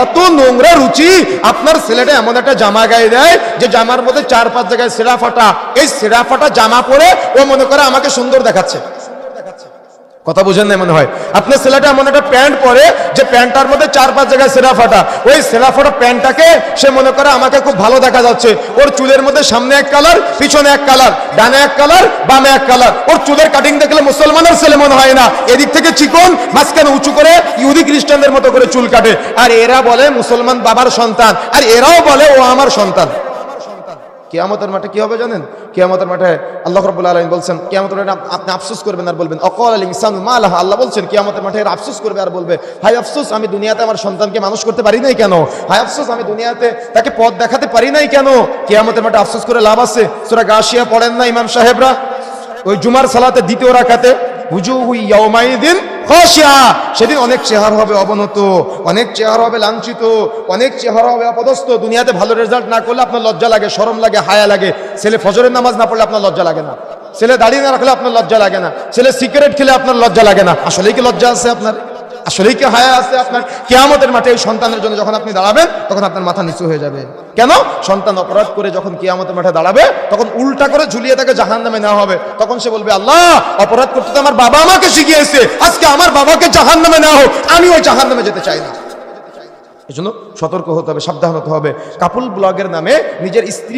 এত নোংরা রুচি, আপনার ছেলেটা এমন একটা জামা গায়ে দেয় যে জামার মধ্যে চার পাঁচ জায়গায় সেরা ফাটা। এই সেরা ফাটা জামা পরে ও মনে করে আমাকে সুন্দর দেখাচ্ছে। কথা বুঝেন না মনে হয়। আপনার ছেলেটা এমন একটা প্যান্ট পরে, যে প্যান্টটার মধ্যে চার পাঁচ জায়গায় সেরা ফাটা। ওই সেরা ফাটা প্যান্টটাকে সে মনে করে আমাকে খুব ভালো দেখা যাচ্ছে। ওর চুলের মধ্যে সামনে এক কালার, পিছনে এক কালার, ডানে এক কালার, বামে এক কালার। ওর চুলের কাটিং দেখলে মুসলমানের ছেলে মনে হয় না। এদিক থেকে চিকন, মাঝখানে উঁচু করে ইহুদি খ্রিস্টানদের মতো করে চুল কাটে। আর এরা বলে মুসলমান বাবার সন্তান। আর এরাও বলে ও আমার সন্তান। কিয়ামতের মাঠে কি হবে জানেন? কেয়ামতের মাঠে আল্লাহ রাব্বুল আলামিন বলছেন, কিয়ামতের মাঠে আপনি আফসোস করবেন আর বলবেন অকল আল ইনসান মালাহ? আল্লাহ আল্লাহ বলছেন, কিয়ামতের মাঠে এরা আফসোস করবে আর বলবে হাই আফসোস, আমি দুনিয়াতে আমার সন্তানকে মানুষ করতে পারি নাই কেন? হাই আফসোস, আমি দুনিয়াতে তাকে পথ দেখাতে পারি নাই কেন? কেয়ামতের মাঠে আফসোস করে লাভ আছে। সূরা গাশিয়া পড়েন না ইমাম সাহেবরা? ওই জুমার সালাতে দ্বিতীয় খাশিয়া সেদিন অনেক চেহারা হবে অবনত, অনেক চেহারা হবে লাঞ্ছিত, অনেক চেহারা হবে অপদস্থ। দুনিয়াতে ভালো রেজাল্ট না করলে আপনার লজ্জা লাগে সরম লাগে, হায়া লাগে। ছেলে ফজরের নামাজ না পড়লে আপনার লজ্জা লাগে না। ছেলে দাঁড়িয়ে না রাখলে আপনার লজ্জা লাগে না। ছেলে সিগারেট খেলে আপনার লজ্জা লাগে না। আসলেই কি লজ্জা আছে আপনার? আসলেই কি হায়া আছে আপনার? কিয়ামতের মাঠে এই সন্তানের জন্য যখন আপনি দাঁড়াবেন, তখন আপনার মাথা নিচু হয়ে যাবে। কেন? সন্তান অপরাধ করে যখন কিয়ামতের মাঠে দাঁড়াবে, তখন উল্টা করে ঝুলিয়ে তাকে জাহান নামে নেওয়া হবে। তখন সে বলবে, আল্লাহ, অপরাধ করতে তো আমার বাবা আমাকে শিখিয়েছে। আজকে আমার বাবাকে জাহান নামে নেওয়া হোক। আমি ওই জাহান নামে যেতে চাই না। এজন্য সতর্ক হতে হবে, সাবধান হতে হবে। কাপুল ব্লগের নামে নিজের স্ত্রী